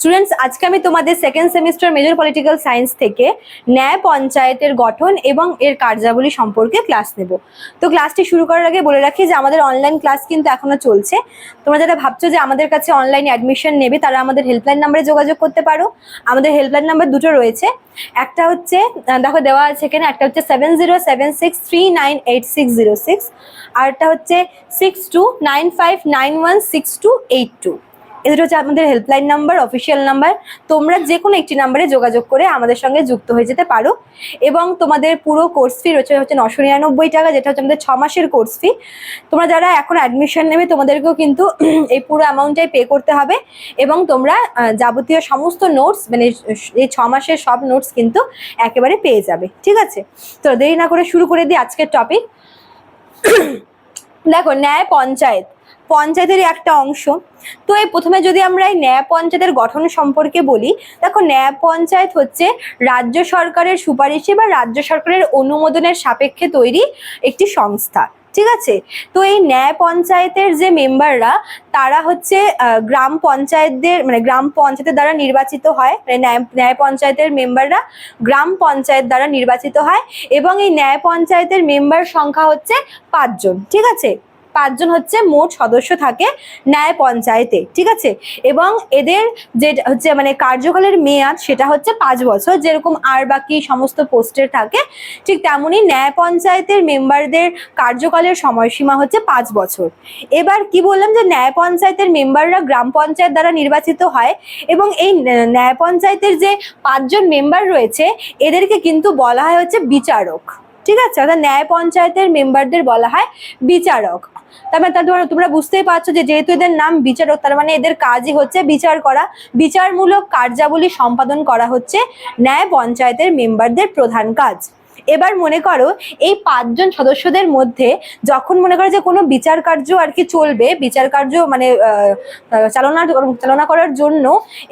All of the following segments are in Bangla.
students আজকে আমি তোমাদের second semester major political science থেকে ন্যায় পঞ্চায়েতের গঠন এবং এর কার্যাবলী সম্পর্কে ক্লাস নেব। তো ক্লাসটি শুরু করার আগে বলে রাখি যে আমাদের অনলাইন ক্লাস কিন্তু এখনও চলছে। তোমরা যারা ভাবছ যে আমাদের কাছে অনলাইন অ্যাডমিশন নেবে, তারা আমাদের হেল্পলাইন নাম্বারে যোগাযোগ করতে পারো। আমাদের হেল্পলাইন নাম্বার দুটো রয়েছে। একটা হচ্ছে দেখো দেওয়া আছে এখানে, একটা হচ্ছে seven zero seven six three nine eight six zero six আরটা হচ্ছে six two nine five nine one six two eight two এদের হচ্ছে আমাদের হেল্পলাইন নাম্বার অফিসিয়াল নাম্বার তোমরা যে কোনো একটি নাম্বারে যোগাযোগ করে আমাদের সঙ্গে যুক্ত হয়ে যেতে পারো। এবং তোমাদের পুরো কোর্স ফি রয়েছে হচ্ছে নশো নিরানব্বই টাকা, যেটা হচ্ছে আমাদের ছ মাসের কোর্স ফি তোমরা যারা এখন অ্যাডমিশন নেবে, তোমাদেরকেও কিন্তু এই পুরো অ্যামাউন্টটাই পে করতে হবে। এবং তোমরা যাবতীয় সমস্ত নোটস মানে এই ছ মাসের সব নোটস কিন্তু একেবারে পেয়ে যাবে। ঠিক আছে? তো দেরি না করে শুরু করে দিই আজকের টপিক দেখো, ন্যায় পঞ্চায়েত। পঞ্চায়েতেরই একটা অংশ। তো এই প্রথমে যদি আমরা এই ন্যায় পঞ্চায়েতের গঠন সম্পর্কে বলি, দেখো ন্যায় পঞ্চায়েত হচ্ছে রাজ্য সরকারের সুপারিশে বা রাজ্য সরকারের অনুমোদনের সাপেক্ষে তৈরি একটি সংস্থা, ঠিক আছে? তো এই ন্যায় পঞ্চায়েতের যে মেম্বাররা, তারা হচ্ছে গ্রাম পঞ্চায়েতদের মানে গ্রাম পঞ্চায়েতের দ্বারা নির্বাচিত হয় মানে ন্যায় ন্যায় পঞ্চায়েতের মেম্বাররা গ্রাম পঞ্চায়েত দ্বারা নির্বাচিত হয় এবং এই ন্যায় পঞ্চায়েতের মেম্বার সংখ্যা হচ্ছে পাঁচজন, ঠিক আছে? পাঁচজন হচ্ছে মোট সদস্য থাকে ন্যায় পঞ্চায়েতে, ঠিক আছে? এবং এদের যে হচ্ছে মানে কার্যকালের মেয়াদ সেটা হচ্ছে পাঁচ বছর, যেরকম আর বাকি সমস্ত পোস্টের থাকে, ঠিক তেমনই ন্যায় পঞ্চায়েতের মেম্বারদের কার্যকালের সময়সীমা হচ্ছে পাঁচ বছর। এবার কি বললাম যে ন্যায় পঞ্চায়েতের মেম্বাররা গ্রাম পঞ্চায়েত দ্বারা নির্বাচিত হয় এবং এই ন্যায় পঞ্চায়েতের যে পাঁচজন মেম্বার রয়েছে, এদেরকে কিন্তু বলা হয় হচ্ছে বিচারক, ঠিক আছে? অর্থাৎ ন্যায় পঞ্চায়েতের মেম্বারদের বলা হয় বিচারক। তার মানে তা তোমরা বুঝতেই পারছ যে যেহেতু এদের নাম বিচারক, তার মানে এদের কাজই হচ্ছে বিচার করা। বিচারমূলক কার্যাবলী সম্পাদন করা হচ্ছে ন্যায় পঞ্চায়েতের মেম্বারদের প্রধান কাজ। এবার মনে করো, এই পাঁচজন সদস্যদের মধ্যে যখন মনে করো যে কোনো বিচার কার্য আর কি চলবে, বিচার কার্য মানে চালনা চালনা করার জন্য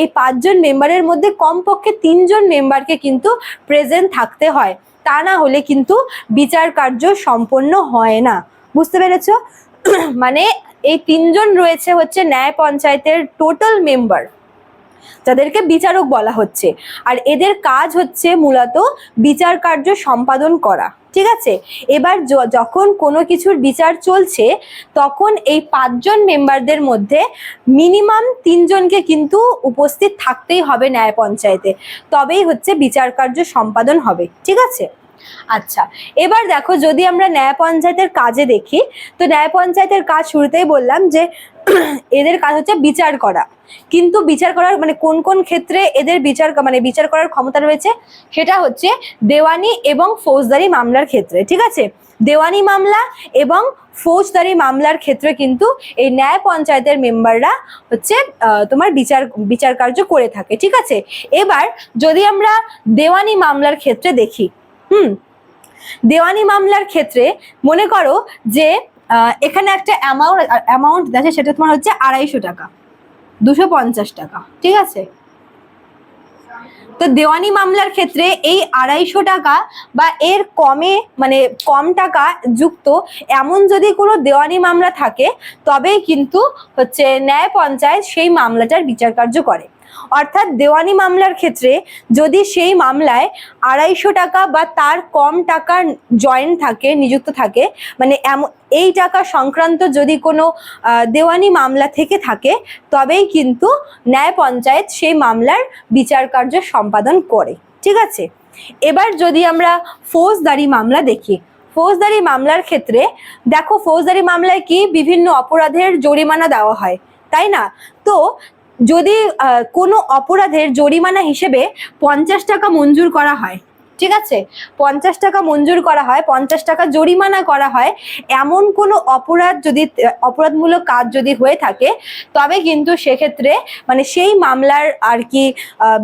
এই পাঁচজন মেম্বারের মধ্যে কমপক্ষে তিনজন মেম্বারকে কিন্তু প্রেজেন্ট থাকতে হয়। তা না হলে কিন্তু বিচার কার্য সম্পন্ন হয় না। বুঝতে পেরেছ? মানে এই তিনজন রয়েছে হচ্ছে ন্যায় পঞ্চায়েতের টোটাল মেম্বার যাদেরকে বিচারক বলা হচ্ছে। আর এদের কাজ হচ্ছে মূলত বিচার কার্য সম্পাদন করা, ঠিক আছে? এবার যখন কোনো কিছুর বিচার চলছে, তখন এই পাঁচজন মেম্বারদের মধ্যে মিনিমাম তিনজনকে কিন্তু উপস্থিত থাকতেই হবে ন্যায় পঞ্চায়েতে। তবেই হচ্ছে বিচার কার্য সম্পাদন হবে, ঠিক আছে? আচ্ছা এবার দেখো যদি আমরা ন্যায় পঞ্চায়েতের কাজে দেখি, তো ন্যায় পঞ্চায়েতের কাজ শুরুতেই বললাম যে এদের কাজ হচ্ছে বিচার করা। কিন্তু বিচার করার মানে কোন কোন ক্ষেত্রে এদের বিচার মানে বিচার করার ক্ষমতা রয়েছে, সেটা হচ্ছে দেওয়ানি এবং ফৌজদারি মামলার ক্ষেত্রে, ঠিক আছে? দেওয়ানি মামলা এবং ফৌজদারি মামলার ক্ষেত্রে কিন্তু এই ন্যায় পঞ্চায়েতের মেম্বাররা হচ্ছে তোমার বিচার বিচার কার্য করে থাকে, ঠিক আছে? এবার যদি আমরা দেওয়ানি মামলার ক্ষেত্রে দেখি হুম। দেওয়ানি মামলার ক্ষেত্রে মনে করো যে এখানে একটা অ্যামাউন্ট অ্যামাউন্ট আছে সেটা তোমার হচ্ছে আড়াইশো টাকা, দুশো পঞ্চাশ টাকা, ঠিক আছে? তো দেওয়ানি মামলার ক্ষেত্রে এই আড়াইশো টাকা বা এর কমে মানে কম টাকা যুক্ত এমন যদি কোনো দেওয়ানি মামলা থাকে, তবেই কিন্তু হচ্ছে ন্যায় পঞ্চায়েত সেই মামলাটার বিচার কার্য করে। অর্থাৎ দেওয়ানি মামলার ক্ষেত্রে যদি সেই মামলায় আড়াইশো টাকা বা তার কম টাকা জয়েন্ট থাকে, নিযুক্ত থাকে মানে এমন এই টাকা সংক্রান্ত যদি কোনো দেওয়ানি মামলা থেকে থাকে, তবেই কিন্তু ন্যায় পঞ্চায়েত সেই মামলার বিচার কার্য সম্পাদন করে। ঠিক আছে? এবার যদি আমরা ফৌজদারি মামলা দেখি, ফৌজদারি মামলার ক্ষেত্রে, দেখো ফৌজদারি মামলায় কি বিভিন্ন অপরাধের জরিমানা দেওয়া হয়, তাই না? তো যদি কোনো অপরাধের জরিমানা হিসেবে পঞ্চাশ টাকা মঞ্জুর করা হয়, ঠিক আছে? পঞ্চাশ টাকা মঞ্জুর করা হয়, পঞ্চাশ টাকা জরিমানা করা হয়, এমন কোনো অপরাধ যদি, অপরাধমূলক কাজ যদি হয়ে থাকে, তবে কিন্তু সেক্ষেত্রে মানে সেই মামলার আর কি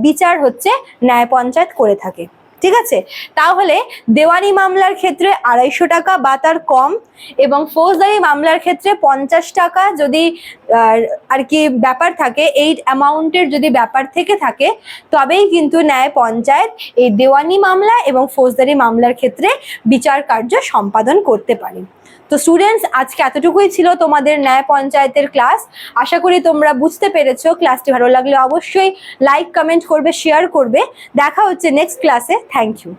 বিচার হচ্ছে ন্যায় পঞ্চায়েত করে থাকে, ঠিক আছে? তাহলে দেওয়ানি মামলার ক্ষেত্রে আড়াইশো টাকা বা তার কম এবং ফৌজদারি মামলার ক্ষেত্রে পঞ্চাশ টাকা যদি আর কি ব্যাপার থাকে, এই অ্যামাউন্টের যদি ব্যাপার থেকে থাকে, তবেই কিন্তু ন্যায় পঞ্চায়েত এই দেওয়ানি মামলা এবং ফৌজদারি মামলার ক্ষেত্রে বিচার কার্য সম্পাদন করতে পারে। তো স্টুডেন্টস আজকে এতটুকুই ছিল তোমাদের ন্যায় পঞ্চায়েতের ক্লাস আশা করি তোমরা বুঝতে পেরেছ ক্লাসটি ভালো লাগলে অবশ্যই লাইক কমেন্ট করবে শেয়ার করবে। দেখা হচ্ছে নেক্সট ক্লাসে থ্যাংক ইউ